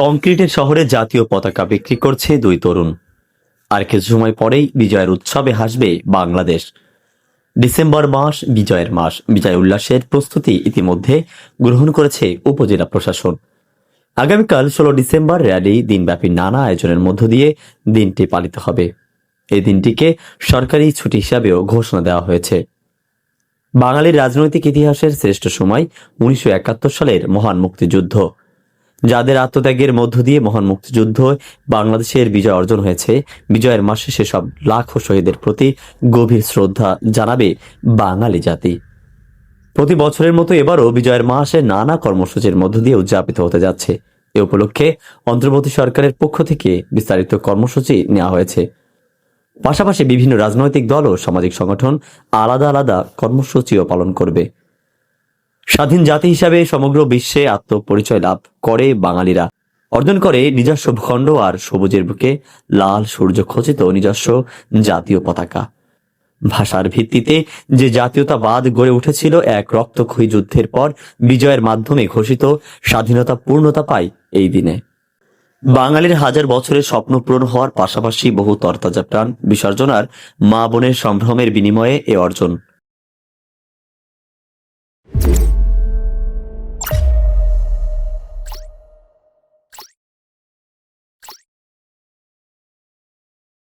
কংক্রিটের শহরে জাতীয় পতাকা বিক্রি করছে দুই তরুণ। আর কিছু সময় পরেই বিজয়ের উৎসবে হাসবে বাংলাদেশ। ডিসেম্বর মাস বিজয়ের মাস। বিজয় উল্লাসের প্রস্তুতি ইতিমধ্যে গ্রহণ করেছে উপজেলা প্রশাসন। আগামীকাল ষোলো ডিসেম্বর র্যালি, দিনব্যাপী নানা আয়োজনের মধ্য দিয়ে দিনটি পালিত হবে। এই দিনটিকে সরকারি ছুটি হিসাবেও ঘোষণা দেওয়া হয়েছে। বাঙালির রাজনৈতিক ইতিহাসের শ্রেষ্ঠ সময় উনিশশো একাত্তর সালের মহান মুক্তিযুদ্ধ। যাদের আত্মত্যাগের মধ্য দিয়ে মহান মুক্তিযুদ্ধ, বাংলাদেশের বিজয় অর্জন হয়েছে। বিজয়ের মাসে সেসব লাখো শহীদের প্রতি গভীর শ্রদ্ধা জানাবে বাঙালি জাতি। প্রতি বছরের মতো এবারও বিজয়ের মাসে নানা কর্মসূচির মধ্য দিয়ে উদযাপিত হতে যাচ্ছে। এ উপলক্ষে অন্তর্বর্তী সরকারের পক্ষ থেকে বিস্তারিত কর্মসূচি নেওয়া হয়েছে। পাশাপাশি বিভিন্ন রাজনৈতিক দল ও সামাজিক সংগঠন আলাদা আলাদা কর্মসূচিও পালন করবে। স্বাধীন জাতি হিসাবে সমগ্র বিশ্বে আত্মপরিচয় লাভ করে বাঙালিরা। অর্জন করে নিজস্ব ভূখণ্ড আর সবুজের বুকে লাল সূর্য খচিত নিজস্ব জাতীয় পতাকা। ভাষার ভিত্তিতে যে জাতীয়তাবাদ গড়ে উঠেছিল এক রক্তক্ষয়ী যুদ্ধের পর বিজয়ের মাধ্যমে ঘোষিত স্বাধীনতা পূর্ণতা পায় এই দিনে। বাঙালির হাজার বছরের স্বপ্ন পূরণ হওয়ার পাশাপাশি বহু তরতাজা প্রাণ বিসর্জনার মা বোনের সম্ভ্রমের বিনিময়ে এ অর্জন